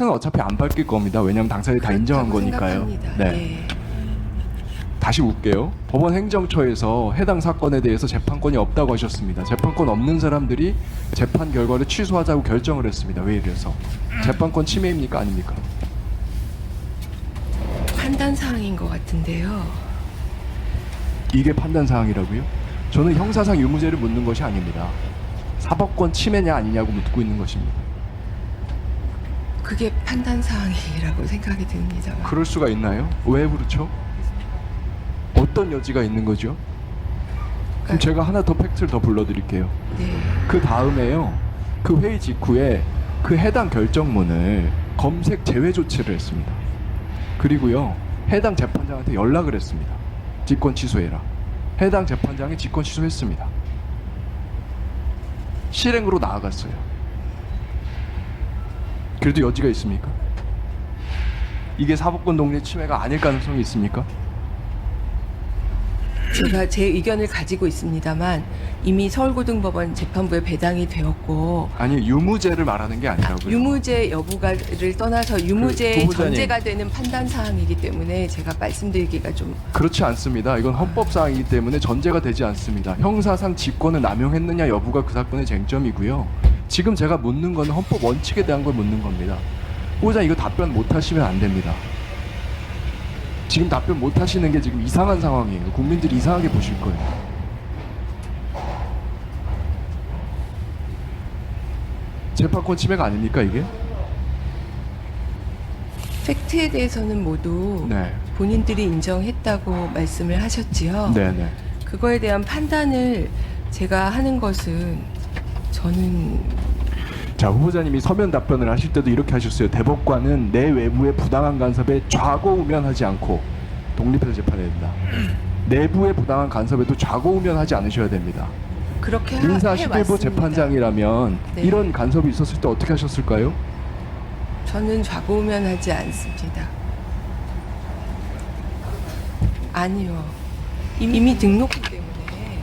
팩트는 어차피 안 밝힐 겁니다. 왜냐하면 당사자들이 다 인정한 그렇다고 거니까요. 생각합니다. 네. 네. 다시 묻게요. 법원 행정처에서 해당 사건에 대해서 재판권이 없다고 하셨습니다. 재판권 없는 사람들이 재판 결과를 취소하자고 결정을 했습니다. 왜 이래서? 재판권 침해입니까 아닙니까? 판단 사항인 것 같은데요. 이게 판단 사항이라고요? 저는 형사상 유무죄를 묻는 것이 아닙니다. 사법권 침해냐 아니냐고 묻고 있는 것입니다. 그게 판단 사항이라고 생각이 듭니다. 그럴 수가 있나요? 왜 그렇죠? 어떤 여지가 있는 거죠? 그럼 제가 하나 더 팩트를 더 불러드릴게요. 네. 그 다음에요. 그 회의 직후에 그 해당 결정문을 검색 제외 조치를 했습니다. 그리고요. 해당 재판장한테 연락을 했습니다. 직권 취소해라. 해당 재판장이 직권 취소했습니다. 실행으로 나아갔어요. 그래도 여지가 있습니까? 이게 사법권 독립 침해가 아닐 가능성이 있습니까? 제가 제 의견을 가지고 있습니다만 이미 서울고등법원 재판부에 배당이 되었고 아니 유무죄를 말하는 게 아니라고요. 유무죄 여부가를 떠나서 유무죄 그. 전제가 되는 판단 사항이기 때문에 제가 말씀드리기가 좀 그렇지 않습니다. 이건 헌법 사항이기 때문에 전제가 되지 않습니다. 형사상 직권을 남용했느냐 여부가 그 사건의 쟁점이고요. 지금 제가 묻는 건 헌법 원칙에 대한 걸 묻는 겁니다. 후보자 이거 답변 못 하시면 안 됩니다. 지금 답변 못 하시는 게 지금 이상한 상황이에요. 국민들이 이상하게 보실 거예요. 재판권 침해가 아닙니까 이게? 팩트에 대해서는 모두 네. 본인들이 인정했다고 말씀을 하셨지요. 네네. 그거에 대한 판단을 제가 하는 것은 저는 자 후보자님이 서면 답변을 하실 때도 이렇게 하셨어요. 대법관은 내 외부의 부당한 간섭에 좌고우면하지 않고 독립해서 재판해야 된다. 내부의 부당한 간섭에도 좌고우면하지 않으셔야 됩니다. 그렇게 하- 민사 해왔습니다. 11부 재판장이라면 네. 이런 간섭이 있었을 때 어떻게 하셨을까요? 저는 좌고우면하지 않습니다. 아니요. 이미, 이미 등록기 때문에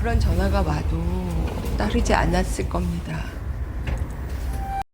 그런 전화가 와도 따르지 않았을 겁니다.